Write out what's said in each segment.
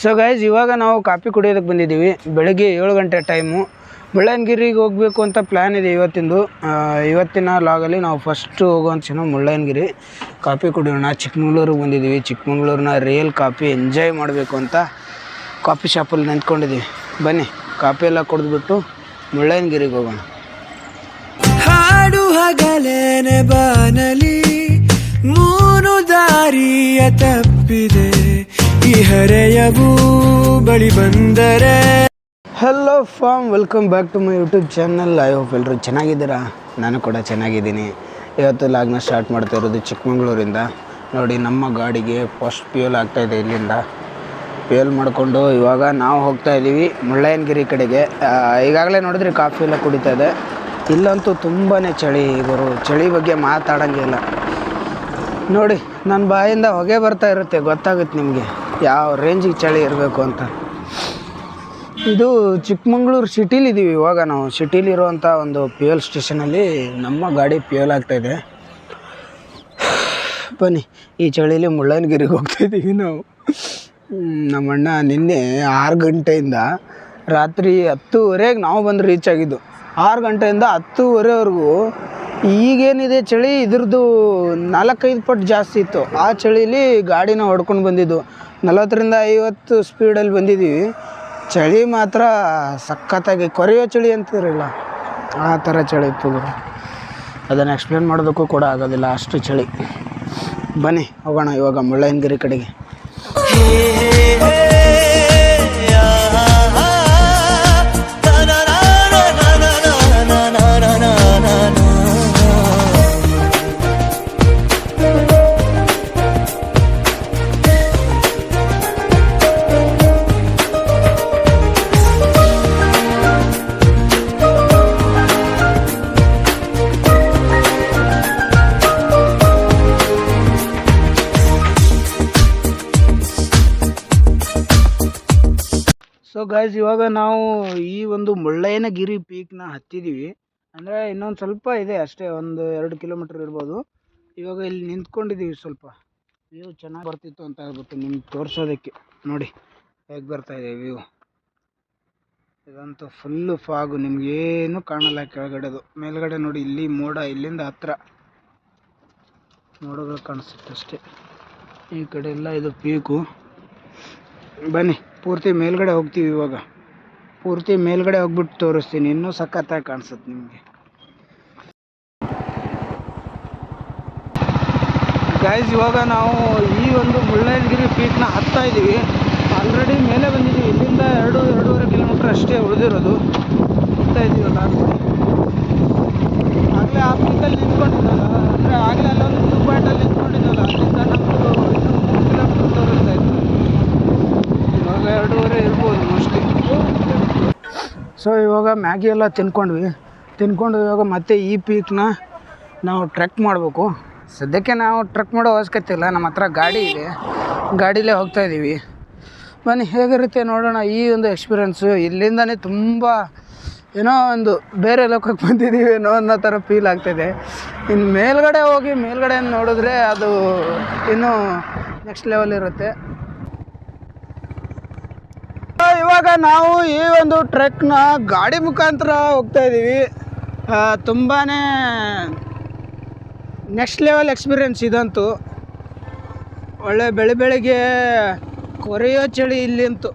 So guys ಇವಾಗ ನಾವು coffee ಕುಡಿಯೋದಕ್ಕೆ ಬಂದಿದ್ದೀವಿ. ಬೆಳಗ್ಗೆ ಏಳು ಗಂಟೆ ಟೈಮು ಮುಳ್ಳಯ್ಯನಗಿರಿಗೆ ಹೋಗಬೇಕು ಅಂತ ಪ್ಲ್ಯಾನ್ ಇದೆ ಇವತ್ತಿಂದು. ಇವತ್ತಿನ ಲಾಗಲ್ಲಿ ನಾವು ಫಸ್ಟು ಹೋಗುವಂತ ಮುಳ್ಳಯ್ಯನಗಿರಿ. ಕಾಫಿ ಕುಡಿಯೋಣ. ಚಿಕ್ಕಮಂಗ್ಳೂರಿಗೆ ಬಂದಿದ್ದೀವಿ. ಚಿಕ್ಕಮಂಗ್ಳೂರಿನ ರಿಯಲ್ ಕಾಫಿ ಎಂಜಾಯ್ ಮಾಡಬೇಕು ಅಂತ ಕಾಫಿ ಶಾಪಲ್ಲಿ ನಿಂತ್ಕೊಂಡಿದ್ದೀವಿ. ಬನ್ನಿ, ಕಾಫಿ ಎಲ್ಲ ಕುಡಿದ್ಬಿಟ್ಟು ಮುಳ್ಳಯ್ಯನಗಿರಿಗೆ ಹೋಗೋಣ. ಹಾಡು ಹಗಲೇನೆ ಬಾನಲಿ ಮೂರು ದಾರಿಯ ತಪ್ಪಿದೆ. ಹರೆಯವು ಬಳಿ ಬಂದರೆ. Hello fam welcome back to my YouTube channel I hope ಎಲ್ಲರೂ ಚೆನ್ನಾಗಿದ್ದೀರಾ? ನಾನು ಕೂಡ ಚೆನ್ನಾಗಿದ್ದೀನಿ. ಇವತ್ತು ಲಾಗ್ನ ಸ್ಟಾರ್ಟ್ ಮಾಡ್ತಾ ಇರೋದು ಚಿಕ್ಕಮಗಳೂರಿಂದ. ನೋಡಿ, ನಮ್ಮ ಗಾಡಿಗೆ ಫಸ್ಟ್ ಫ್ಯೂಯಲ್ ಆಗ್ತಾಯಿದೆ ಇಲ್ಲಿಂದ. ಪ್ಯೂಲ್ ಮಾಡಿಕೊಂಡು ಇವಾಗ ನಾವು ಹೋಗ್ತಾ ಇದ್ದೀವಿ ಮುಳ್ಳಯ್ಯನಗಿರಿ ಕಡೆಗೆ. ಈಗಾಗಲೇ ನೋಡಿದ್ರೆ ಕಾಫಿ ಎಲ್ಲ ಕುಡಿತಾ ಇದೆ. ಇಲ್ಲಂತೂ ತುಂಬಾ ಚಳಿ ಇವರು ಚಳಿ ಬಗ್ಗೆ ಮಾತಾಡೋಂಗಿಲ್ಲ ನೋಡಿ ನನ್ನ ಬಾಯಿಂದ ಹೊಗೆ ಬರ್ತಾ ಇರುತ್ತೆ, ಗೊತ್ತಾಗುತ್ತೆ ನಿಮಗೆ. ಯಾವ ರೇಂಜಿಗೆ ಚಳಿ ಇರಬೇಕು ಅಂತ. ಇದು ಚಿಕ್ಕಮಂಗ್ಳೂರು ಸಿಟಿಲಿದ್ದೀವಿ ಇವಾಗ ನಾವು. ಸಿಟಿಲಿರುವಂಥ ಒಂದು ಪ್ಯೂಯಲ್ ಸ್ಟೇಷನಲ್ಲಿ ನಮ್ಮ ಗಾಡಿ ಪ್ಯೂಯಲ್ ಆಗ್ತಾಯಿದೆ ಬನ್ನಿ, ಈ ಚಳಿಲಿ ಮುಳ್ಳಯ್ಯನಗಿರಿಗೆ ಹೋಗ್ತಾಯಿದ್ದೀವಿ ನಾವು. ನಮ್ಮಣ್ಣ ನಿನ್ನೆ ಆರು ಗಂಟೆಯಿಂದ ರಾತ್ರಿ ಹತ್ತುವರೆಗೆ ನಾವು ಬಂದು ರೀಚ್ ಆಗಿದ್ದು. ಆರು ಗಂಟೆಯಿಂದ ಹತ್ತುವರೆವರೆಗೂ ಈಗೇನಿದೆ ಚಳಿ, ಇದ್ರದ್ದು ನಾಲ್ಕೈದು ಪಟ್ಟು ಜಾಸ್ತಿ ಇತ್ತು. ಆ ಚಳಿಲಿ ಗಾಡಿನ ಹೊಡ್ಕೊಂಡು ಬಂದಿದ್ದು. ನಲವತ್ತರಿಂದ ಐವತ್ತು ಸ್ಪೀಡಲ್ಲಿ ಬಂದಿದ್ದೀವಿ. ಚಳಿ ಮಾತ್ರ ಸಖತ್ತಾಗಿ ಕೊರೆಯೋ ಚಳಿ ಅಂತಿರಲಿಲ್ಲ. ಆ ಥರ ಚಳಿ ಇತ್ತು ಅದನ್ನು ಎಕ್ಸ್ಪ್ಲೇನ್ ಮಾಡೋದಕ್ಕೂ ಕೂಡ ಆಗೋದಿಲ್ಲ, ಅಷ್ಟು ಚಳಿ. ಬನ್ನಿ ಹೋಗೋಣ ಇವಾಗ ಮುಳ್ಳಯ್ಯನಗಿರಿ ಕಡೆಗೆ. ಗಾಯ್ಸ್ ಇವಾಗ ನಾವು ಈ ಒಂದು ಮುಳ್ಳಯ್ಯನಗಿರಿ ಪೀಕ್ನ ಹತ್ತಿದ್ದೀವಿ ಅಂದರೆ ಇನ್ನೊಂದು ಸ್ವಲ್ಪ ಇದೆ ಅಷ್ಟೇ, ಒಂದು ಎರಡು ಕಿಲೋಮೀಟ್ರ್ ಇರ್ಬೋದು. ಇವಾಗ ಇಲ್ಲಿ ನಿಂತ್ಕೊಂಡಿದ್ದೀವಿ ಸ್ವಲ್ಪ. ವ್ಯೂ ಚೆನ್ನಾಗಿ ಬರ್ತಿತ್ತು ಅಂತ ಹೇಳ್ಬಿಟ್ಟು ನಿಮ್ಗೆ ತೋರಿಸೋದಕ್ಕೆ. ನೋಡಿ, ಹೇಗೆ ಬರ್ತಾ ಇದೆ ವ್ಯೂ ಇದಂತೂ ಫುಲ್ಲು ಫಾಗು ನಿಮ್ಗೇನು ಕಾಣಲ್ಲ ಕೆಳಗಡೆದು. ಮೇಲ್ಗಡೆ ನೋಡಿ, ಇಲ್ಲಿ ಮೋಡ, ಇಲ್ಲಿಂದ ಹತ್ರ. ಮೋಡಗಳು ಕಾಣಿಸುತ್ತೆ ಅಷ್ಟೇ. ಈ ಕಡೆ ಎಲ್ಲ ಇದು ಪೀಕು ಬನ್ನಿ. ಪೂರ್ತಿ ಮೇಲ್ಗಡೆ ಹೋಗ್ತೀವಿ ಇವಾಗ. ಪೂರ್ತಿ ಮೇಲ್ಗಡೆ ಹೋಗ್ಬಿಟ್ಟು ತೋರಿಸ್ತೀನಿ. ಇನ್ನೂ ಸಖತ್ತಾಗಿ ಕಾಣಿಸುತ್ತೆ ನಿಮಗೆ. ಗೈಸ್ ಇವಾಗ ನಾವು ಈ ಒಂದು ಮುಳ್ಳಯ್ಯನಗಿರಿ ಪೀಕ್ನ ಹತ್ತಾ ಇದ್ದೀವಿ ಆಲ್ರೆಡಿ ಮೇಲೆ ಬಂದಿದ್ದೀವಿ ಇಲ್ಲಿಂದ ಎರಡು, ಎರಡೂವರೆ ಕಿಲೋಮೀಟ್ರ್ ಅಷ್ಟೇ ಉಳಿದಿರೋದು. ಹತ್ತಾ ಇದ್ದೀವಲ್ಲ ಆಗಲೇ ಆ ಪೀಕಲ್ಲಿ ನಿಂತ್ಕೊಂಡಿದ್ದಲ್ಲ ಅಂದರೆ ಆಗಲೇ ಅಲ್ಲೊಂದು ವ್ಯೂ ಪಾಯಿಂಟಲ್ಲಿ ನಿಂತ್ಕೊಂಡಿದ್ದಲ್ಲ ಅಲ್ಲಿಂದ ನಮ್ಮದು ಇನ್ನೂ ಮೂರು ಕಿಲೋಮೀಟ್ರ್ ತೋರಿಸ್ತಾ ಇತ್ತು ಇವಾಗ ಎರಡೂವರೆ ಇರ್ಬೋದು ಮೋಸ್ಟ್ಲಿ ಸೊ, ಇವಾಗ ಮ್ಯಾಗಿ ಎಲ್ಲ ತಿನ್ಕೊಂಡ್ವಿ. ತಿನ್ಕೊಂಡು ಇವಾಗ ಮತ್ತೆ ಈ ಪೀಕ್ನ ನಾವು ಟ್ರೆಕ್ ಮಾಡಬೇಕು. ಸದ್ಯಕ್ಕೆ ನಾವು ಟ್ರೆಕ್ ಮಾಡೋ ಅವಶ್ಯಕತೆ ಇಲ್ಲ. ನಮ್ಮ ಹತ್ರ ಗಾಡಿ ಇದೆ. ಗಾಡಿಲೇ ಹೋಗ್ತಾ ಇದ್ದೀವಿ ಬನ್ನಿ, ಹೇಗಿರುತ್ತೆ ನೋಡೋಣ ಈ ಒಂದು ಎಕ್ಸ್ಪೀರಿಯೆನ್ಸು ಇಲ್ಲಿಂದನೇ ತುಂಬ ಏನೋ ಒಂದು ಬೇರೆ ಲೋಕಕ್ಕೆ ಬಂದಿದ್ದೀವಿ ಏನೋ ಅನ್ನೋ ಥರ ಫೀಲ್ ಆಗ್ತಾಯಿದೆ ಇನ್ನು ಮೇಲ್ಗಡೆ ಹೋಗಿ ಮೇಲ್ಗಡೆ ನೋಡಿದ್ರೆ ಅದು ಇನ್ನೂ ನೆಕ್ಸ್ಟ್ ಲೆವೆಲ್ ಇರುತ್ತೆ. ಇವಾಗ ನಾವು ಈ ಒಂದು ಟ್ರೆಕ್ನ ಗಾಡಿ ಮುಖಾಂತರ ಹೋಗ್ತಾ ಇದ್ದೀವಿ. ತುಂಬಾ ನೆಕ್ಸ್ಟ್ ಲೆವೆಲ್ ಎಕ್ಸ್ಪೀರಿಯೆನ್ಸ್ ಇದಂತೂ. ಒಳ್ಳೆ ಬೆಳೆ ಬೆಳಿಗ್ಗೆ ಕೊರೆಯೋ ಚಳಿ ಇಲ್ಲಿ ಅಂತೂ.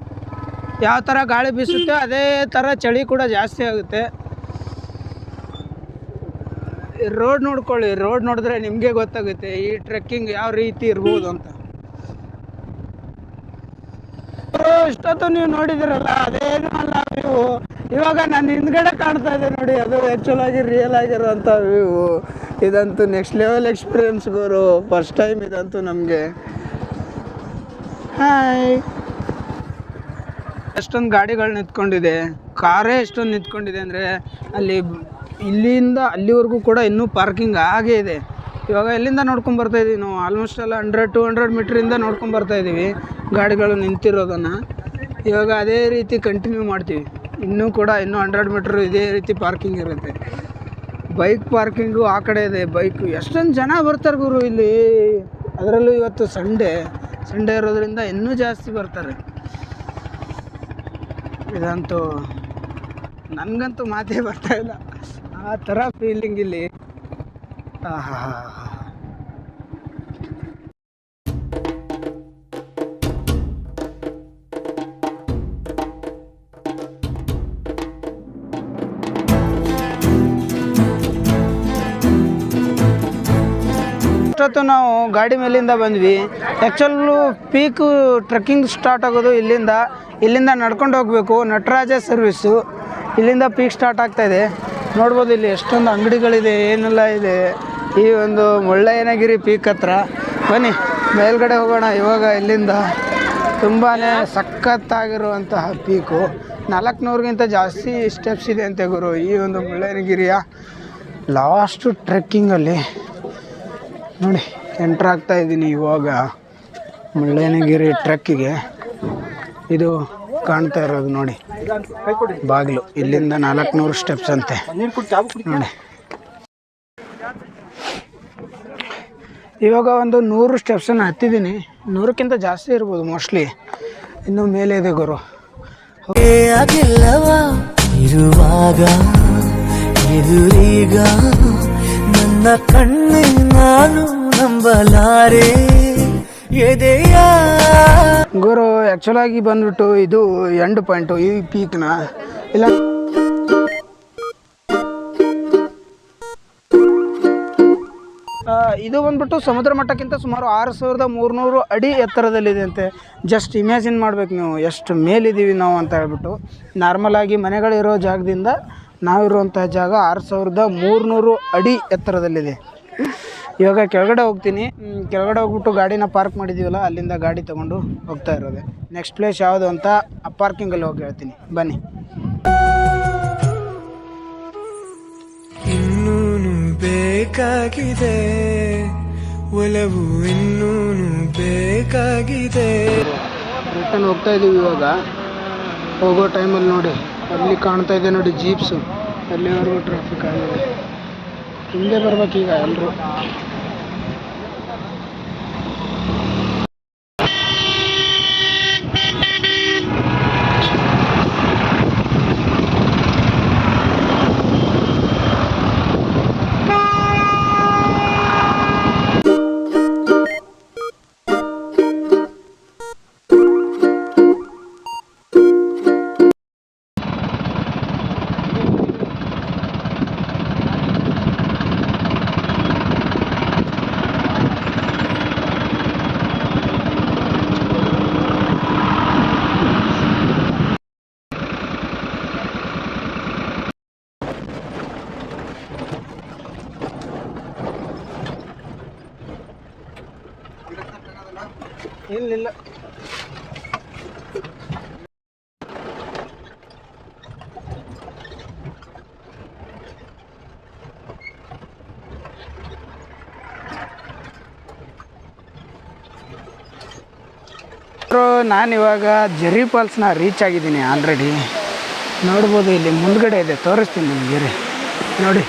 ಯಾವ ಥರ ಗಾಳಿ ಬೀಸುತ್ತೆ ಅದೇ ಥರ ಚಳಿ ಕೂಡ ಜಾಸ್ತಿ ಆಗುತ್ತೆ. ರೋಡ್ ನೋಡ್ಕೊಳ್ಳಿ ರೋಡ್ ನೋಡಿದ್ರೆ ನಿಮಗೆ ಗೊತ್ತಾಗುತ್ತೆ ಈ ಟ್ರೆಕ್ಕಿಂಗ್ ಯಾವ ರೀತಿ ಇರ್ಬೋದು ಅಂತ ಬ್ರೋ, ಇಷ್ಟೊತ್ತು ನೀವು ನೋಡಿದಿರಲ್ಲ ಅದೇನು ಅಲ್ಲ ವ್ಯೂ ಇವಾಗ ನನ್ನ ಹಿಂದ್ಗಡೆ ಕಾಣ್ತಾ ಇದೆ ನೋಡಿ, ಅದು ಆ್ಯಕ್ಚುಲ್ ಆಗಿ ರಿಯಲ್ ಆಗಿರುವಂಥ ವ್ಯೂ ಇದಂತೂ ನೆಕ್ಸ್ಟ್ ಲೆವೆಲ್ ಎಕ್ಸ್ಪೀರಿಯನ್ಸ್ ಗುರು. ಫಸ್ಟ್ ಟೈಮ್ ಇದಂತೂ ನಮಗೆ. ಹಾಯ್ ಎಷ್ಟೊಂದು ಗಾಡಿಗಳು ನಿಂತ್ಕೊಂಡಿದೆ. ಕಾರೇ ಎಷ್ಟೊಂದು ನಿಂತ್ಕೊಂಡಿದೆ ಅಂದರೆ ಅಲ್ಲಿ ಇಲ್ಲಿಂದ ಅಲ್ಲಿವರೆಗೂ ಕೂಡ ಇನ್ನೂ ಪಾರ್ಕಿಂಗ್ ಆಗೇ ಇದೆ. ಇವಾಗ ಎಲ್ಲಿಂದ ನೋಡ್ಕೊಂಡು ಬರ್ತಾ ಇದೀವಿ ನಾವು? ಆಲ್ಮೋಸ್ಟ್ ಎಲ್ಲ ಹಂಡ್ರೆಡ್ ಟು ಹಂಡ್ರೆಡ್ ಮೀಟ್ರಿಂದ ನೋಡ್ಕೊಂಡು ಬರ್ತಾ ಇದ್ದೀವಿ ಗಾಡಿಗಳು ನಿಂತಿರೋದನ್ನು. ಇವಾಗ ಅದೇ ರೀತಿ ಕಂಟಿನ್ಯೂ ಮಾಡ್ತೀವಿ. ಇನ್ನೂ ಕೂಡ ಇನ್ನೂ ಹಂಡ್ರೆಡ್ ಮೀಟ್ರ್ ಇದೇ ರೀತಿ ಪಾರ್ಕಿಂಗ್ ಇರುತ್ತೆ. ಬೈಕ್ ಪಾರ್ಕಿಂಗು ಆ ಕಡೆ ಇದೆ. ಬೈಕ್ ಎಷ್ಟೊಂದು ಜನ ಬರ್ತಾರೆ ಗುರು ಇಲ್ಲಿ. ಅದರಲ್ಲೂ ಇವತ್ತು ಸಂಡೇ ಸಂಡೇ ಇರೋದ್ರಿಂದ ಇನ್ನೂ ಜಾಸ್ತಿ ಬರ್ತಾರೆ. ಇದಂತೂ ನನಗಂತೂ ಮಾತೇ ಬರ್ತಾ ಇಲ್ಲ. ಆ ಥರ ಫೀಲಿಂಗ್ ಇಲ್ಲಿ. ಆಹಾ ಇಷ್ಟೊತ್ತು ನಾವು ಗಾಡಿ ಮೇಲಿಂದ ಬಂದ್ವಿ. ಆ್ಯಕ್ಚುಲ್ಲು ಪೀಕು ಟ್ರೆಕ್ಕಿಂಗ್ ಸ್ಟಾರ್ಟ್ ಆಗೋದು ಇಲ್ಲಿಂದ. ಇಲ್ಲಿಂದ ನಡ್ಕೊಂಡು ಹೋಗಬೇಕು. ನಟರಾಜ ಸರ್ವಿಸ್ಸು ಇಲ್ಲಿಂದ ಪೀಕ್ ಸ್ಟಾರ್ಟ್ ಆಗ್ತಾ ಇದೆ. ನೋಡ್ಬೋದು ಇಲ್ಲಿ ಎಷ್ಟೊಂದು ಅಂಗಡಿಗಳಿದೆ, ಏನೆಲ್ಲ ಇದೆ. ಈ ಒಂದು ಮುಳ್ಳಯ್ಯನಗಿರಿ ಪೀಕ್ ಹತ್ರ. ಬನ್ನಿ, ಮೇಲ್ಗಡೆ ಹೋಗೋಣ. ಇವಾಗ ಇಲ್ಲಿಂದ ತುಂಬಾ ಸಖತ್ತಾಗಿರುವಂತಹ ಪೀಕು. ನಾಲ್ಕುನೂರಿಗಿಂತ ಜಾಸ್ತಿ ಸ್ಟೆಪ್ಸ್ ಇದೆ ಅಂತೆ ಗುರು ಈ ಒಂದು ಮುಳ್ಳಯ್ಯನಗಿರಿಯ. ಲಾಸ್ಟು ಟ್ರೆಕ್ಕಿಂಗಲ್ಲಿ ನೋಡಿ ಎಂಟ್ರ್ ಆಗ್ತಾ ಇದ್ದೀನಿ ಇವಾಗ ಮುಳ್ಳಯ್ಯನಗಿರಿ ಟ್ರೆಕ್ಕಿಗೆ. ಇದು ಕಾಣ್ತಾ ಇರೋದು ನೋಡಿ, ಬಾಗಿಲು. ಇಲ್ಲಿಂದ ನಾಲ್ಕುನೂರು ಸ್ಟೆಪ್ಸ್ ಅಂತೆ. ನೋಡಿ. ಇವಾಗ ಒಂದು ನೂರು ಸ್ಟೆಪ್ಸನ್ನು ಹತ್ತಿದ್ದೀನಿ. ನೂರಕ್ಕಿಂತ ಜಾಸ್ತಿ ಇರ್ಬೋದು ಮೋಸ್ಟ್ಲಿ ಇನ್ನು ಮೇಲೆ ಇದೆ ಗುರು. ಇರುವಾಗ ಎದುರೀಗ ನನ್ನ ಕಣ್ಣಿನ ನಾನು ನಂಬಲಾರೆ ಎದೆಯ? ಗುರು ಆ್ಯಕ್ಚುಲಾಗಿ ಬಂದ್ಬಿಟ್ಟು ಇದು ಎಂಡ್ ಪಾಯಿಂಟು ಈ ಪೀಕ್ನ ಇಲ್ಲ ಇದು ಬಂದ್ಬಿಟ್ಟು ಸಮುದ್ರ ಮಟ್ಟಕ್ಕಿಂತ ಸುಮಾರು ಆರು ಸಾವಿರದ ಮೂರುನೂರು ಅಡಿ ಎತ್ತರದಲ್ಲಿದೆ ಅಂತೆ. ಜಸ್ಟ್ ಇಮ್ಯಾಜಿನ್ ಮಾಡ್ಬೇಕು ನೀವು, ಎಷ್ಟು ಮೇಲಿದ್ದೀವಿ ನಾವು ಅಂತ ಹೇಳ್ಬಿಟ್ಟು. ನಾರ್ಮಲಾಗಿ ಮನೆಗಳಿರೋ ಜಾಗದಿಂದ ನಾವಿರುವಂಥ ಜಾಗ ಆರು ಸಾವಿರದ ಮೂರುನೂರು ಅಡಿ ಎತ್ತರದಲ್ಲಿದೆ. ಇವಾಗ ಕೆಳಗಡೆ ಹೋಗ್ತೀನಿ. ಕೆಳಗಡೆ ಹೋಗ್ಬಿಟ್ಟು ಗಾಡಿನ ಪಾರ್ಕ್ ಮಾಡಿದ್ದೀವಲ್ಲ, ಅಲ್ಲಿಂದ ಗಾಡಿ ತೊಗೊಂಡು ಹೋಗ್ತಾ ಇರೋದೆ. ನೆಕ್ಸ್ಟ್ ಪ್ಲೇಸ್ ಯಾವುದು ಅಂತ ಆ ಪಾರ್ಕಿಂಗಲ್ಲಿ ಹೋಗಿ ಹೇಳ್ತೀನಿ. ಬನ್ನಿ. ಬೇಕಾಗಿದೆ. ಒಲವು ಇನ್ನೂ ಬೇಕಾಗಿದೆ. ರಿಟರ್ನ್ ಹೋಗ್ತಾ ಇದ್ದೀವಿ ಇವಾಗ. ಹೋಗೋ ಟೈಮಲ್ಲಿ ನೋಡಿ. ಅಲ್ಲಿ ಕಾಣ್ತಾ ಇದೆ ನೋಡಿ ಜೀಪ್ಸು ಅಲ್ಲಿವರೆಗೂ ಟ್ರಾಫಿಕ್ ಆಗಿದೆ. ಹಿಂದೆ ಬರ್ಬೇಕೀಗ ಎಲ್ಲರೂ ನಾನಿವಾಗ ಜೆರಿ ಫಾಲ್ಸ್ನ ರೀಚ್ ಆಗಿದ್ದೀನಿ ಆಲ್ರೆಡಿ ನೋಡ್ಬೋದು ಇಲ್ಲಿ ಮುಂದ್ಗಡೆ ಇದೆ, ತೋರಿಸ್ತೀನಿ ನಿಮಗೆ ಗೆರೆ ನೋಡಿ,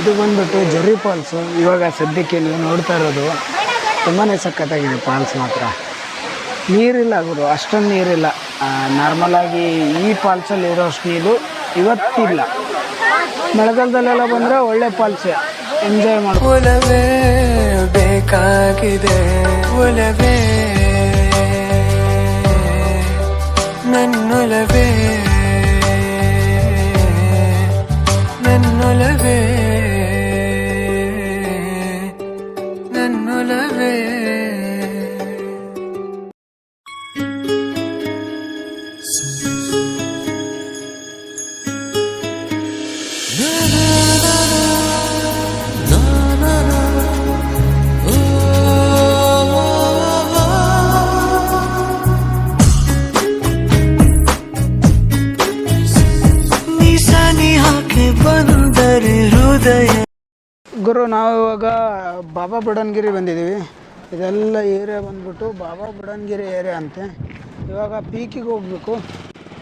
ಇದು ಬಂದ್ಬಿಟ್ಟು ಜೆರಿ ಫಾಲ್ಸು ಇವಾಗ ಸದ್ಯಕ್ಕೆ ನೀವು ನೋಡ್ತಾ ಇರೋದು ತುಂಬಾ ಸಖತ್ತಾಗಿದೆ ಫಾಲ್ಸ್ ಮಾತ್ರ. ನೀರಿಲ್ಲ ಗುರು, ಅಷ್ಟೊಂದು ನೀರಿಲ್ಲ. ನಾರ್ಮಲಾಗಿ ಈ ಫಾಲ್ಸಲ್ಲಿ ಇರೋಷ್ಟು ನೀರು ಇವತ್ತಿಲ್ಲ. ಮಳೆಗಾಲದಲ್ಲೆಲ್ಲ ಬಂದರೆ ಒಳ್ಳೆ ಫಾಲ್ಸೇ ಎಂಜಾಯ್ ಒಲವೇ ಬೇಕಾಗಿದೆ men Menno leve Menno leve ಗುರು, ನಾವು ಇವಾಗ ಬಾಬಾ ಬುಡನ್ಗಿರಿ ಬಂದಿದ್ದೀವಿ. ಇದೆಲ್ಲ ಏರಿಯಾ ಬಂದ್ಬಿಟ್ಟು ಬಾಬಾ ಬುಡನ್ಗಿರಿ ಏರಿಯಾ ಅಂತೆ. ಇವಾಗ ಪೀಕಿಗೆ ಹೋಗ್ಬೇಕು.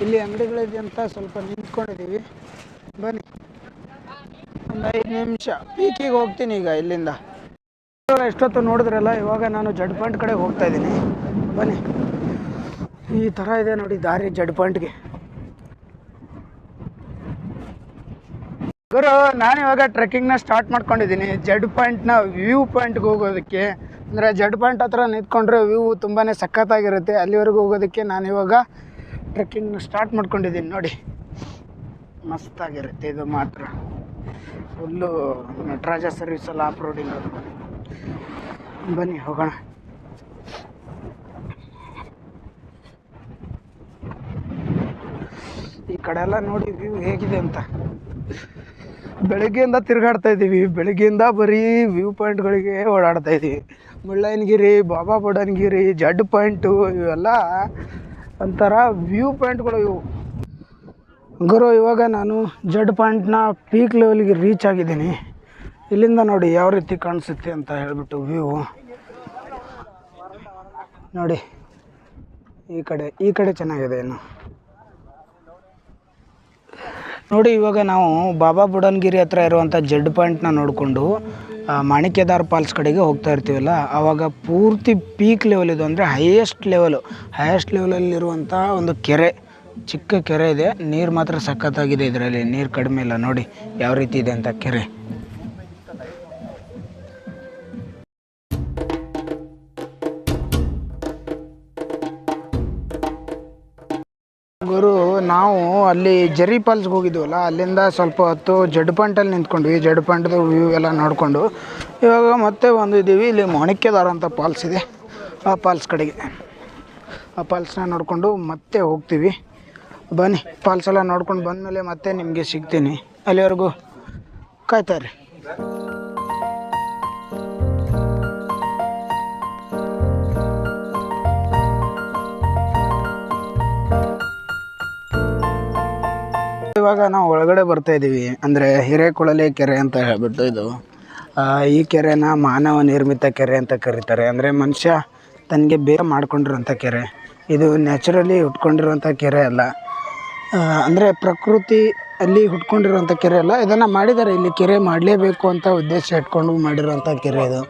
ಇಲ್ಲಿ ಅಂಗಡಿಗಳಿದೆ ಅಂತ ಸ್ವಲ್ಪ ನಿಂತ್ಕೊಂಡಿದ್ದೀವಿ. ಬನ್ನಿ. ಒಂದು ಐದು ನಿಮಿಷ. ಪೀಕಿಗೆ ಹೋಗ್ತೀನಿ ಈಗ ಇಲ್ಲಿಂದ. ಎಷ್ಟೊತ್ತು ನೋಡಿದ್ರಲ್ಲ, ಇವಾಗ ನಾನು ಜಡ್ ಪಾಯಿಂಟ್ ಕಡೆ ಹೋಗ್ತಾ ಇದ್ದೀನಿ. ಬನ್ನಿ. ಈ ಥರ ಇದೆ ನೋಡಿ ದಾರಿ ಜಡ್ ಪಾಯಿಂಟ್ಗೆ. ಗುರು, ನಾನು ಇವಾಗ ಟ್ರೆಕ್ಕಿಂಗ್ನ ಸ್ಟಾರ್ಟ್ ಮಾಡ್ಕೊಂಡಿದ್ದೀನಿ ಜಡ್ ಪಾಯಿಂಟ್ನ ವ್ಯೂ ಪಾಯಿಂಟ್ಗೆ ಹೋಗೋದಕ್ಕೆ. ಅಂದರೆ ಜಡ್ ಪಾಯಿಂಟ್ ಹತ್ರ ನಿಂತ್ಕೊಂಡ್ರೆ ವ್ಯೂ ತುಂಬಾ ಸಖತ್ತಾಗಿರುತ್ತೆ. ಅಲ್ಲಿವರೆಗೂ ಹೋಗೋದಕ್ಕೆ ನಾನು ಇವಾಗ ಟ್ರೆಕ್ಕಿಂಗ್ನ ಸ್ಟಾರ್ಟ್ ಮಾಡ್ಕೊಂಡಿದ್ದೀನಿ ನೋಡಿ. ಮಸ್ತಾಗಿರುತ್ತೆ ಇದು ಮಾತ್ರ. ಫುಲ್ಲು ನಟರಾಜ ಸರ್ವಿಸಲ್ಲಿ ಆಫ್ ರೋಡಿಂಗ್ ಬನ್ನಿ, ಹೋಗೋಣ. ಈ ಕಡೆ ಎಲ್ಲ ನೋಡಿ ವ್ಯೂ ಹೇಗಿದೆ ಅಂತ. ಬೆಳಗ್ಗೆಯಿಂದ ತಿರುಗಾಡ್ತಾ ಇದ್ದೀವಿ. ಬೆಳಗ್ಗೆಯಿಂದ ಬರೀ ವ್ಯೂ ಪಾಯಿಂಟ್ಗಳಿಗೆ ಓಡಾಡ್ತಾ ಇದ್ದೀವಿ. ಮುಳ್ಳಯ್ಯನಗಿರಿ, ಬಾಬಾ ಬುಡನ್ಗಿರಿ ಜಡ್ ಪಾಯಿಂಟು ಇವೆಲ್ಲ ಒಂಥರ ವ್ಯೂ ಪಾಯಿಂಟ್ಗಳು ಇವು. ಗುರು, ಇವಾಗ ನಾನು ಜಡ್ ಪಾಯಿಂಟ್ನ ಪೀಕ್ ಲೆವೆಲ್ಗೆ ರೀಚ್ ಆಗಿದ್ದೀನಿ. ಇಲ್ಲಿಂದ ನೋಡಿ ಯಾವ ರೀತಿ ಕಾಣಿಸುತ್ತೆ ಅಂತ ಹೇಳ್ಬಿಟ್ಟು ವ್ಯೂ ನೋಡಿ, ಈ ಕಡೆ ಈ ಕಡೆ ಚೆನ್ನಾಗಿದೆ ಇನ್ನು. ನೋಡಿ, ಇವಾಗ ನಾವು ಬಾಬಾ ಬುಡನ್ಗಿರಿ ಹತ್ರ ಇರುವಂಥ ಜಡ್ ಪಾಯಿಂಟ್ನ ನೋಡಿಕೊಂಡು ಮಾಣಿಕ್ಯದಾರ್ ಪಾಲ್ಸ್ ಕಡೆಗೆ ಹೋಗ್ತಾ ಇರ್ತೀವಲ್ಲ ಆವಾಗ ಪೂರ್ತಿ ಪೀಕ್ ಲೆವೆಲ್ ಇದು ಅಂದರೆ ಹೈಯೆಸ್ಟ್ ಲೆವೆಲು ಹೈಯೆಸ್ಟ್ ಲೆವೆಲಲ್ಲಿರುವಂಥ ಒಂದು ಕೆರೆ, ಚಿಕ್ಕ ಕೆರೆ ಇದೆ. ನೀರು ಮಾತ್ರ ಸಖತ್ತಾಗಿದೆ ಇದರಲ್ಲಿ, ನೀರು ಕಡಿಮೆ ಇಲ್ಲ. ನೋಡಿ, ಯಾವ ರೀತಿ ಇದೆ ಅಂತ ಕೆರೆ. ಗುರು, ನಾವು ಅಲ್ಲಿ ಜರಿ ಪಾಲ್ಸ್ಗೆ ಹೋಗಿದ್ವಲ್ಲ, ಅಲ್ಲಿಂದ ಸ್ವಲ್ಪ ಹೊತ್ತು ಜಡ್ ಪಂಟಲ್ಲಿ ನಿಂತ್ಕೊಂಡ್ವಿ. ಜಡ್ ಪಂಟದ ವ್ಯೂ ಎಲ್ಲ ನೋಡಿಕೊಂಡು ಇವಾಗ ಮತ್ತೆ ಬಂದಿದ್ದೀವಿ. ಇಲ್ಲಿ ಮಾಣಿಕ್ಯದಾರ ಅಂತ ಪಾಲ್ಸ್ ಇದೆ, ಆ ಪಾಲ್ಸ್ ಕಡೆಗೆ. ಆ ಫಾಲ್ಸ್ನ ನೋಡಿಕೊಂಡು ಮತ್ತೆ ಹೋಗ್ತೀವಿ. ಬನ್ನಿ, ಫಾಲ್ಸ್ ಎಲ್ಲ ನೋಡ್ಕೊಂಡು ಬಂದಮೇಲೆ ಮತ್ತೆ ನಿಮಗೆ ಸಿಗ್ತೀನಿ. ಅಲ್ಲಿವರೆಗೂ ಕಾಯ್ತಾ ಇವಾಗ ನಾವು ಒಳಗಡೆ ಬರ್ತಾ ಇದ್ದೀವಿ ಅಂದರೆ ಹಿರೇಕೊಳಲೆ ಕೆರೆ ಅಂತ ಹೇಳ್ಬಿಟ್ಟು ಇದು. ಈ ಕೆರೆನ ಮಾನವ ನಿರ್ಮಿತ ಕೆರೆ ಅಂತ ಕರೀತಾರೆ. ಅಂದರೆ ಮನುಷ್ಯ ತನಗೆ ಬೇರೆ ಮಾಡ್ಕೊಂಡಿರೋಂಥ ಕೆರೆ. ಇದು ನ್ಯಾಚುರಲಿ ಹುಟ್ಕೊಂಡಿರುವಂಥ ಕೆರೆ ಅಲ್ಲ. ಅಂದರೆ ಪ್ರಕೃತಿ ಅಲ್ಲಿ ಹುಟ್ಕೊಂಡಿರುವಂಥ ಕೆರೆ ಅಲ್ಲ. ಇದನ್ನು ಮಾಡಿದ್ದಾರೆ. ಇಲ್ಲಿ ಕೆರೆ ಮಾಡಲೇಬೇಕು ಅಂತ ಉದ್ದೇಶ ಇಟ್ಕೊಂಡು ಮಾಡಿರುವಂಥ ಕೆರೆ ಇದು.